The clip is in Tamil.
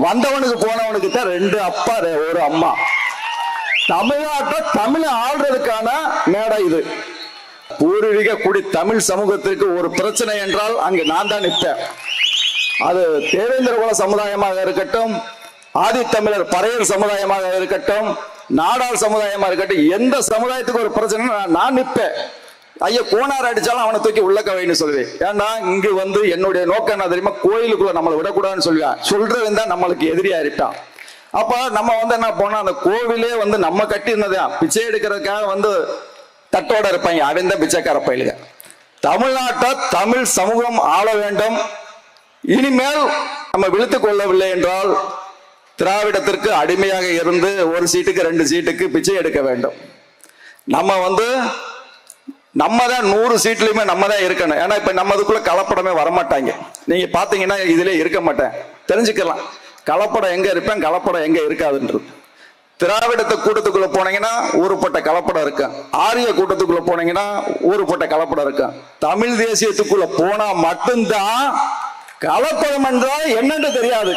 வந்தவனுக்கு போனவனுக்கு தான் ரெண்டு அப்பா ஒரு அம்மா. தமிழ்நாட்டை தமிழ் ஆள்றதுக்கான மேடை இது. பூர்வீக குடி தமிழ் சமூகத்திற்கு ஒரு பிரச்சனை என்றால் அங்கு நான் தான் நிற்பேன். அது தேவேந்திர குல சமுதாயமாக இருக்கட்டும் ஆதித்தமிழர் பறையர் சமுதாயமாக இருக்கட்டும் நாடார் சமுதாயமாக இருக்கட்டும் எந்த சமுதாயத்துக்கு ஒரு பிரச்சனை நான் நிற்பேன். ஐயா கோனார் அடிச்சாலும் அவனை தூக்கி உள்ள கவைன்னு சொல்லுவேன் ஏன்னா இங்கு வந்து என்னுடைய நோக்கம் என்ன தெரியுமா? கோயிலுக்குள்ள நம்மளை விடக்கூடாதுன்னு சொல்லுவேன் சொல்றவன் தான் நம்மளுக்கு எதிரியா இருப்பான் அப்ப நம்ம வந்து என்ன போனோம் அந்த கோவிலே வந்து நம்ம கட்டி பிச்சை எடுக்கிறதுக்காக வந்து தட்டோட இருப்பாங்க. அவன் தான் பிச்சைக்கார பயிலுங்க. தமிழ்நாட்டை தமிழ் சமூகம் ஆள வேண்டும். இனிமேல் நம்ம விழுத்துக் கொள்ளவில்லை என்றால் திராவிடத்திற்கு அடிமையாக இருந்து ஒரு சீட்டுக்கு ரெண்டு சீட்டுக்கு பிச்சை எடுக்க வேண்டும். நம்ம வந்து நம்ம தான் நூறு சீட்லையுமே நம்ம தான் இருக்கணும். ஏன்னா இப்ப நம்ம அதுக்குள்ள கலப்படமே வரமாட்டாங்க. நீங்க பாத்தீங்கன்னா இதுல இருக்க மாட்டேன். தெரிஞ்சுக்கலாம். கலப்படம் எங்க இருப்பேன் கலப்படம் எங்க இருக்காதுன்றது. திராவிடத்தை கூட்டத்துக்குள்ள போனீங்கன்னா ஊறுப்பட்ட கலப்படம் இருக்கு. ஆரிய கூட்டத்துக்குள்ள போனீங்கன்னா ஊறுப்பட்ட கலப்படம் இருக்கு. தமிழ் தேசியத்துக்குள்ள போனா மட்டும்தான் கலப்படம் என்றால் என்னன்னு தெரியாது.